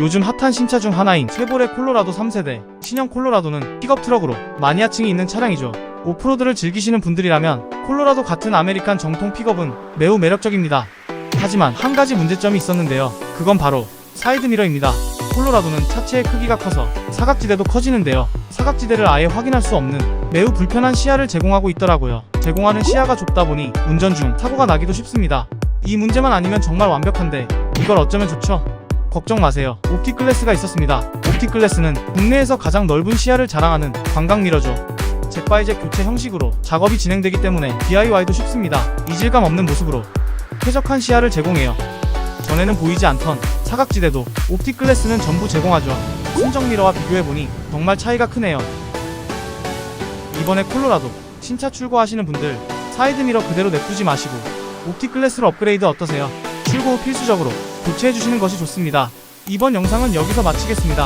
요즘 핫한 신차 중 하나인 쉐보레 콜로라도 3세대 신형 콜로라도는 픽업 트럭으로 마니아층이 있는 차량이죠. 오프로드를 즐기시는 분들이라면 콜로라도 같은 아메리칸 정통 픽업은 매우 매력적입니다. 하지만 한 가지 문제점이 있었는데요. 그건 바로 사이드미러입니다. 콜로라도는 차체의 크기가 커서 사각지대도 커지는데요. 사각지대를 아예 확인할 수 없는 매우 불편한 시야를 제공하고 있더라고요. 제공하는 시야가 좁다 보니 운전 중 사고가 나기도 쉽습니다. 이 문제만 아니면 정말 완벽한데 이걸 어쩌면 좋죠? 걱정 마세요. 옵틱 글래스가 있었습니다. 옵틱 글래스는 국내에서 가장 넓은 시야를 자랑하는 광각 미러죠. 잭바이잭 교체 형식으로 작업이 진행되기 때문에 DIY도 쉽습니다. 이질감 없는 모습으로 쾌적한 시야를 제공해요. 전에는 보이지 않던 사각지대도 옵틱 글래스는 전부 제공하죠. 순정 미러와 비교해보니 정말 차이가 크네요. 이번에 콜로라도 신차 출고하시는 분들 사이드 미러 그대로 냅두지 마시고 옵틱 글래스로 업그레이드 어떠세요? 출고 후 필수적으로 교체해주시는 것이 좋습니다. 이번 영상은 여기서 마치겠습니다.